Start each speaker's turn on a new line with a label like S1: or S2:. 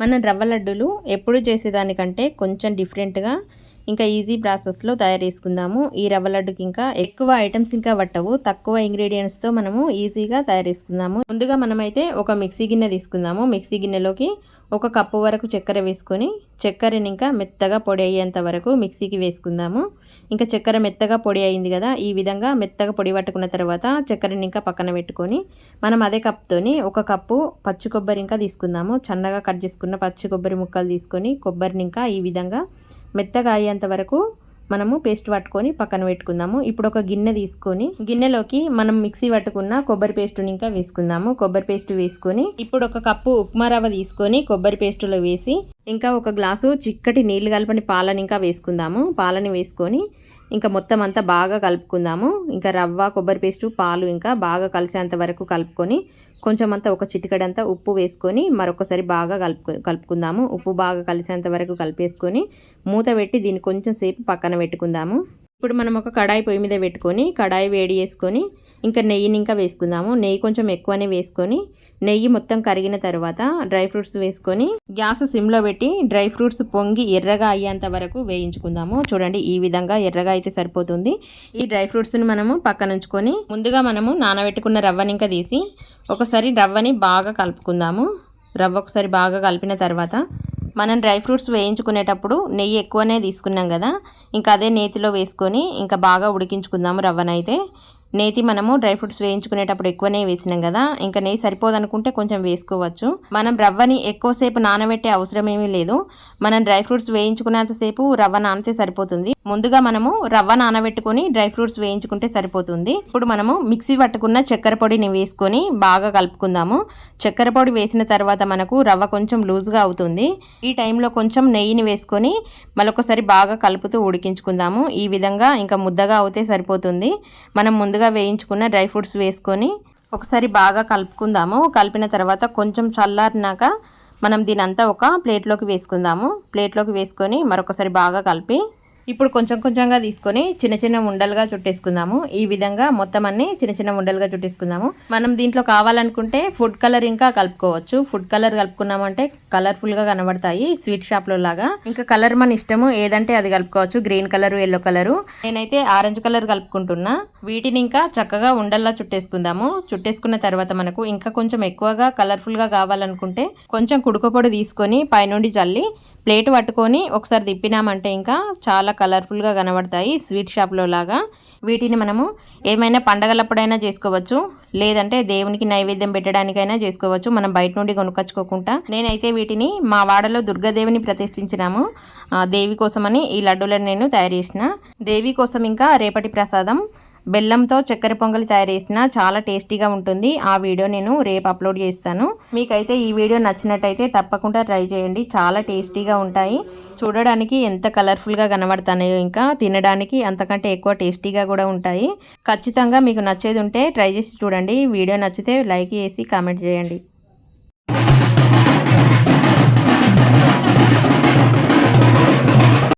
S1: మన రవ్వ లడ్డూలు ఎప్పుడు చేసేదానికంటే కొంచెం డిఫరెంట్గా ఇంకా ఈజీ ప్రాసెస్లో తయారు చేసుకుందాము ఈ రవ్వ లడ్డుకి ఇంకా ఎక్కువ ఐటమ్స్ ఇంకా పట్టవు. తక్కువ ఇంగ్రీడియంట్స్తో మనము ఈజీగా తయారు చేసుకుందాము ముందుగా మనమైతే ఒక మిక్సీ గిన్నె తీసుకుందాము. మిక్సీ గిన్నెలోకి ఒక కప్పు వరకు చక్కెర వేసుకొని చక్కెరని ఇంకా మెత్తగా పొడి అయ్యేంత వరకు మిక్సీకి వేసుకుందాము. ఇంకా చక్కెర మెత్తగా పొడి అయింది కదా ఈ విధంగా మెత్తగా పొడి పట్టుకున్న తర్వాత చక్కెరని ఇంకా పక్కన పెట్టుకొని మనం అదే కప్తోని ఒక కప్పు పచ్చి కొబ్బరి ఇంకా తీసుకుందాము. చన్నగా కట్ చేసుకున్న పచ్చి కొబ్బరి ముక్కలు తీసుకొని కొబ్బరిని ఇంకా ఈ విధంగా మెత్తగా అయ్యేంత వరకు మనము పేస్ట్ పట్టుకొని పక్కన పెట్టుకుందాము. ఇప్పుడు ఒక గిన్నె తీసుకొని గిన్నెలోకి మనం మిక్సీ పట్టుకున్న కొబ్బరి పేస్టుని ఇంకా వేసుకుందాము. కొబ్బరి పేస్ట్ వేసుకొని ఇప్పుడు ఒక కప్పు ఉప్మా రవ్వ తీసుకొని కొబ్బరి పేస్టులో వేసి ఇంకా ఒక గ్లాసు చిక్కటి నీళ్ళు కలపని పాలని ఇంకా వేసుకుందాము. పాలని వేసుకొని ఇంకా మొత్తం అంతా బాగా కలుపుకుందాము. ఇంకా రవ్వ కొబ్బరి పేస్టు పాలు ఇంకా బాగా కలిసేంత వరకు కలుపుకొని కొంచెం అంతా ఒక చిటికడంతా ఉప్పు వేసుకొని మరొకసారి బాగా కలుపు కలుపుకుందాము. ఉప్పు బాగా కలిసేంత వరకు కలిపేసుకొని మూత పెట్టి దీన్ని కొంచెం సేపు పక్కన పెట్టుకుందాము. ఇప్పుడు మనం ఒక కడాయి పొయ్యి మీద పెట్టుకొని కడాయి వేడి చేసుకొని ఇంకా నెయ్యిని ఇంకా వేసుకుందాము. నెయ్యి కొంచెం ఎక్కువనే వేసుకొని నెయ్యి మొత్తం కరిగిన తర్వాత డ్రై ఫ్రూట్స్ వేసుకొని గ్యాస్ సిమ్లో పెట్టి డ్రై ఫ్రూట్స్ పొంగి ఎర్రగా అయ్యేంత వరకు వేయించుకుందాము. చూడండి ఈ విధంగా ఎర్రగా అయితే సరిపోతుంది. ఈ డ్రై ఫ్రూట్స్ని మనము పక్కన ఉంచుకొని ముందుగా మనము నానబెట్టుకున్న రవ్వని ఇంకా తీసి ఒకసారి రవ్వని బాగా కలుపుకుందాము. రవ్వ ఒకసారి బాగా కలిపిన తర్వాత మనం డ్రై ఫ్రూట్స్ వేయించుకునేటప్పుడు నెయ్యి ఎక్కువనే తీసుకున్నాం కదా ఇంకా అదే నేతిలో వేసుకొని ఇంకా బాగా ఉడికించుకుందాము రవ్వనైతే. నేతి మనము డ్రై ఫ్రూట్స్ వేయించుకునేటప్పుడు ఎక్కువనే వేసినాం కదా ఇంకా నెయ్యి సరిపోదనుకుంటే కొంచెం వేసుకోవచ్చు. మనం రవ్వని ఎక్కువసేపు నానబెట్టే అవసరం ఏమీ లేదు. మనం డ్రై ఫ్రూట్స్ వేయించుకునేంతసేపు రవ్వ నానితే సరిపోతుంది. ముందుగా మనము రవ్వ నానబెట్టుకొని డ్రై ఫ్రూట్స్ వేయించుకుంటే సరిపోతుంది. ఇప్పుడు మనము మిక్సీ పట్టుకున్న చక్కెర పొడిని వేసుకొని బాగా కలుపుకుందాము. చక్కెర పొడి వేసిన తర్వాత మనకు రవ్వ కొంచెం లూజ్గా అవుతుంది. ఈ టైంలో కొంచెం నెయ్యిని వేసుకొని మరొకసారి బాగా కలుపుతూ ఉడికించుకుందాము. ఈ విధంగా ఇంకా ముద్దగా అవుతే సరిపోతుంది. మనం ముందు ముందుగా వేయించుకున్న డ్రై ఫ్రూట్స్ వేసుకొని ఒకసారి బాగా కలుపుకుందాము. కలిపిన తర్వాత కొంచెం చల్లారినాక మనం దీని అంతా ఒక ప్లేట్లోకి వేసుకుందాము. ప్లేట్లోకి వేసుకొని మరొకసారి బాగా కలిపి ఇప్పుడు కొంచెం కొంచెంగా తీసుకొని చిన్న చిన్న ఉండలుగా చుట్టేసుకుందాము. ఈ విధంగా మొత్తం అన్ని చిన్న చిన్న ఉండలుగా చుట్టేసుకుందాము. మనం దీంట్లో కావాలనుకుంటే ఫుడ్ కలర్ ఇంకా కలుపుకోవచ్చు. ఫుడ్ కలర్ కలుపుకున్నామంటే కలర్ఫుల్గా కనబడతాయి. స్వీట్ షాప్లో లాగా. ఇంకా కలర్ మన ఇష్టము. ఏదంటే అది కలుపుకోవచ్చు. గ్రీన్ కలర్ ఎల్లో కలరు నేనైతే ఆరెంజ్ కలర్ కలుపుకుంటున్నా. వీటిని ఇంకా చక్కగా ఉండల్లా చుట్టేసుకుందాము. చుట్టేసుకున్న తర్వాత మనకు ఇంకా కొంచెం ఎక్కువగా కలర్ఫుల్గా కావాలనుకుంటే కొంచెం కుడుకపొడి తీసుకొని పైనుండి చల్లి ప్లేట్ పట్టుకొని ఒకసారి తిప్పినామంటే ఇంకా చాలా కలర్ఫుల్గా కనబడతాయి స్వీట్ షాప్లో లాగా. వీటిని మనము ఏమైనా పండగలప్పుడైనా చేసుకోవచ్చు. లేదంటే దేవునికి నైవేద్యం పెట్టడానికైనా చేసుకోవచ్చు. మనం బయట నుండి కొనుక్కొచ్చుకోకుండా. నేనైతే వీటిని మా వాడలో దుర్గాదేవిని ప్రతిష్ఠించినాము. దేవి కోసమని ఈ లడ్డూలను నేను తయారు చేసిన. దేవి కోసం ఇంకా రేపటి ప్రసాదం బెల్లంతో చక్కెర పొంగలి తయారు చేసిన చాలా టేస్టీగా ఉంటుంది. ఆ వీడియో నేను రేపు అప్లోడ్ చేస్తాను. మీకైతే ఈ వీడియో నచ్చినట్టయితే తప్పకుండా ట్రై చేయండి. చాలా టేస్టీగా ఉంటాయి. చూడడానికి ఎంత కలర్ఫుల్గా కనబడతాయో ఇంకా. తినడానికి అంతకంటే ఎక్కువ టేస్టీగా కూడా ఉంటాయి. ఖచ్చితంగా మీకు నచ్చేది ఉంటే ట్రై చేసి చూడండి. వీడియో నచ్చితే లైక్ చేసి కామెంట్ చేయండి.